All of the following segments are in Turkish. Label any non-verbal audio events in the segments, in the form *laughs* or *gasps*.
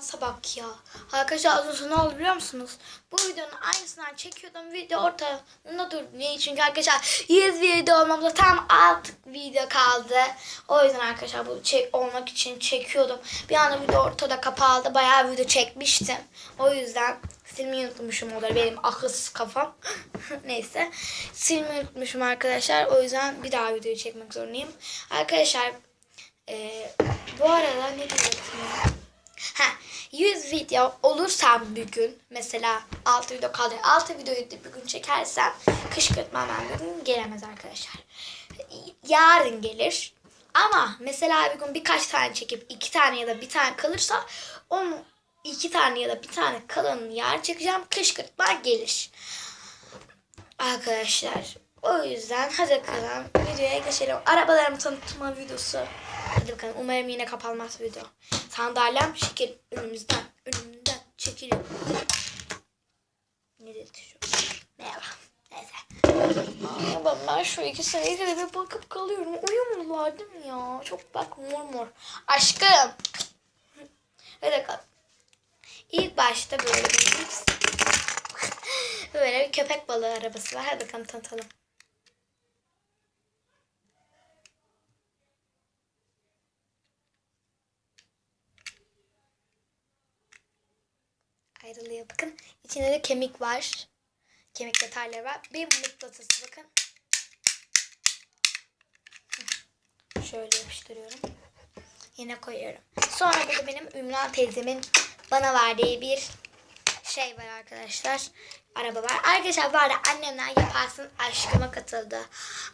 Nasıl bak ya. Arkadaşlar az önce ne oldu biliyor musunuz? Bu videonun aynısından çekiyordum. Video ortasında durdu. Niye? Çünkü arkadaşlar 100 video olmamıza tam 6 video kaldı. O yüzden arkadaşlar bu çek olmak için çekiyordum. Bir anda video ortada kapaldı. Bayağı video çekmiştim. O yüzden silmeyi unutmuşum o da benim akılsız kafam. *laughs* Neyse. Silmeyi unutmuşum arkadaşlar. O yüzden bir daha video çekmek zorundayım. Arkadaşlar ee, bu arada ne diyecektim? Ha, 100 video olursam bir gün mesela 6 video kaldı. 6 videoyu da bir gün çekersem bir gün gelemez arkadaşlar. Yarın gelir. Ama mesela bir gün birkaç tane çekip iki tane ya da bir tane kalırsa onun iki tane ya da bir tane kalanını yarın çekeceğim. Kışkırtma gelir. Arkadaşlar o yüzden hadi bakalım videoya geçelim. Arabalarımı tanıtma videosu. Hadi bakalım umarım yine kapanmaz video. Sandalyem şekil önümüzden önümden çekiliyor. Ne dedi şu? Merhaba. Neyse. Ay, ben, şu ikisine de bir bakıp kalıyorum. Uyumuyorlar değil mi ya? Çok bak mor mor. Aşkım. Hadi bakalım. İlk başta böyle bir *laughs* böyle bir köpek balığı arabası var. Hadi bakalım tanıtalım. Ayrılıyor. Bakın içinde de kemik var. Kemik detayları var. Bir mıknatıs bakın. Şöyle yapıştırıyorum. Yine koyuyorum. Sonra burada benim Ümran teyzemin bana verdiği bir şey var arkadaşlar. Araba var. Arkadaşlar bu arada annemler yaparsın aşkıma katıldı.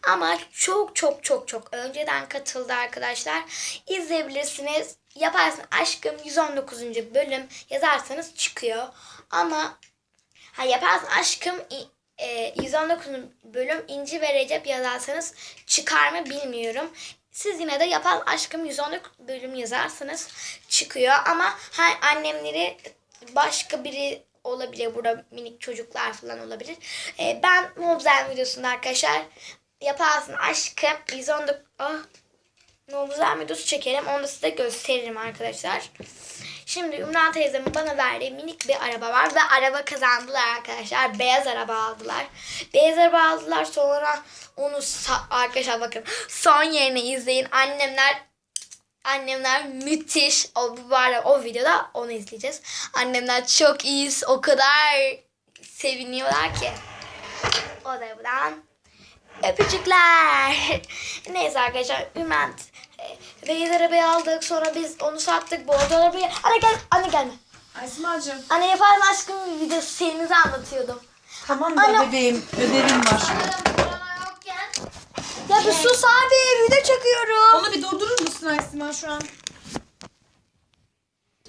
Ama çok çok çok çok önceden katıldı arkadaşlar. İzleyebilirsiniz. Yaparsın aşkım 119. bölüm yazarsanız çıkıyor. Ama ha yaparsın aşkım e, 119. bölüm İnci ve Recep yazarsanız çıkar mı bilmiyorum. Siz yine de yapan aşkım 119 bölüm yazarsanız çıkıyor ama her annemleri başka biri olabilir. Burada minik çocuklar falan olabilir. E, ben Mobzen videosunda arkadaşlar yaparsın aşkım 119 ah, Mobzen videosu çekerim. Onu da size gösteririm arkadaşlar. Şimdi Ümran teyzemin bana verdiği minik bir araba var ve araba kazandılar arkadaşlar. Beyaz araba aldılar. Beyaz araba aldılar sonra onu arkadaşlar bakın son yerine izleyin. Annemler Annemler müthiş. O bu arada o videoda onu izleyeceğiz. Annemler çok iyiyiz. O kadar seviniyorlar ki. O da buradan öpücükler. *laughs* Neyse arkadaşlar Ümran Beyaz arabayı aldık. Sonra biz onu sattık. Bordo arabayı. Anne gel. Anne gelme. Aysimacığım. Anne yaparım aşkım videosu serinizi anlatıyordum. Tamam da Anne- bebeğim ödevim var. Ya bir sus abi video çekiyorum. Onu bir durdurur musun Aysima şu an?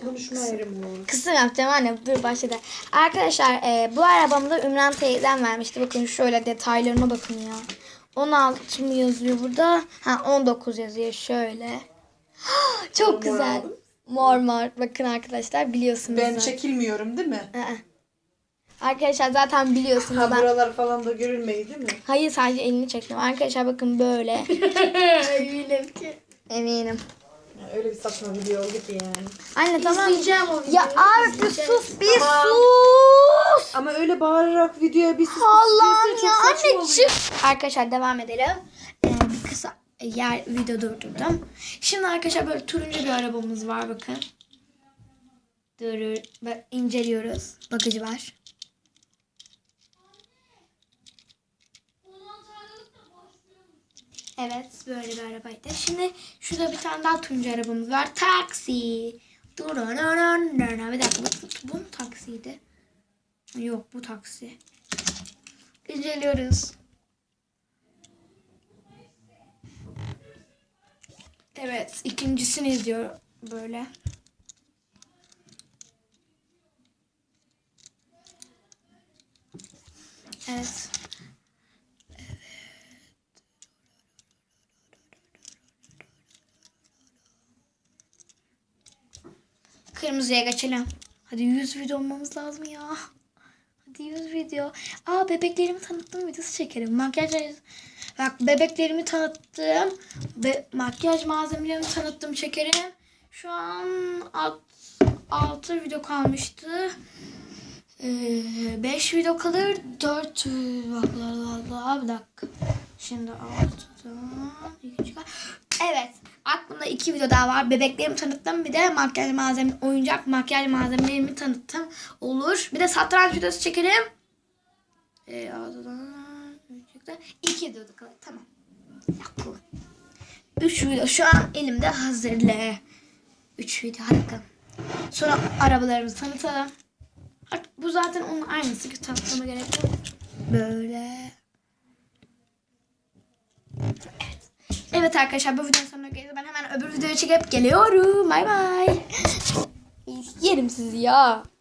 Konuşma yerim bu. Kısım yapacağım anne dur başladı. Arkadaşlar e, bu arabamı da Ümran teyzem vermişti. Bakın şöyle detaylarına bakın ya. 16 mı yazıyor burada? Ha 19 yazıyor şöyle. *gasps* Çok Mor güzel. aldım. Mor mor. Bakın arkadaşlar biliyorsunuz. Ben zaten. çekilmiyorum değil mi? Aa. Arkadaşlar zaten biliyorsunuz. Ha ben... buralar falan da görülmeyi değil mi? Hayır sadece elini çektim. Arkadaşlar bakın böyle. *laughs* Eminim ki. Eminim. Öyle bir saçma video oldu ki yani. Anne tamam. İzleyeceğim o videoyu. Ya izleyeceğim. sus bir Tamam. sus. Bağırarak videoya bir sus Allah'ım ya anne çık. Arkadaşlar devam edelim. Ee, bir kısa yer video durdurdum. Şimdi arkadaşlar böyle turuncu bir arabamız var bakın. Durur. Bak, inceliyoruz. Bakıcı var. Evet böyle bir arabaydı. Şimdi şurada bir tane daha turuncu arabamız var. Taksi. Durun. Bir dakika bu, bu taksiydi? Yok bu taksi. İnceliyoruz. Evet ikincisini izliyor böyle. Evet. Kırmızıya geçelim. Hadi 100 video olmamız lazım ya. 100 video. Aa bebeklerimi tanıttım videosu çekerim. Makyaj Bak bebeklerimi tanıttım. Ve makyaj malzemelerimi tanıttım çekerim. Şu an alt, 6 video kalmıştı. 5 video kalır. 4 bak la la la bir dakika. Şimdi 6'dan 2 çıkar. Evet. Aklımda 2 video daha var. Bebeklerimi tanıttım. Bir de makyaj malzeme, oyuncak makyaj malzemelerimi tanıttım. Olur. Bir de satranç videosu çekelim. Ee, 6'dan 3 çıktı. 2 video da kalır. Tamam. Yakın. 3 video şu an elimde hazırlı. 3 video bakalım. Sonra arabalarımızı tanıtalım. Artık bu zaten onun aynısı ki tanıtmama gerek yok. Böyle. Evet arkadaşlar bu videonun sonuna geldik. Ben hemen öbür videoyu çekip geliyorum. Bay bay. Yerim sizi ya.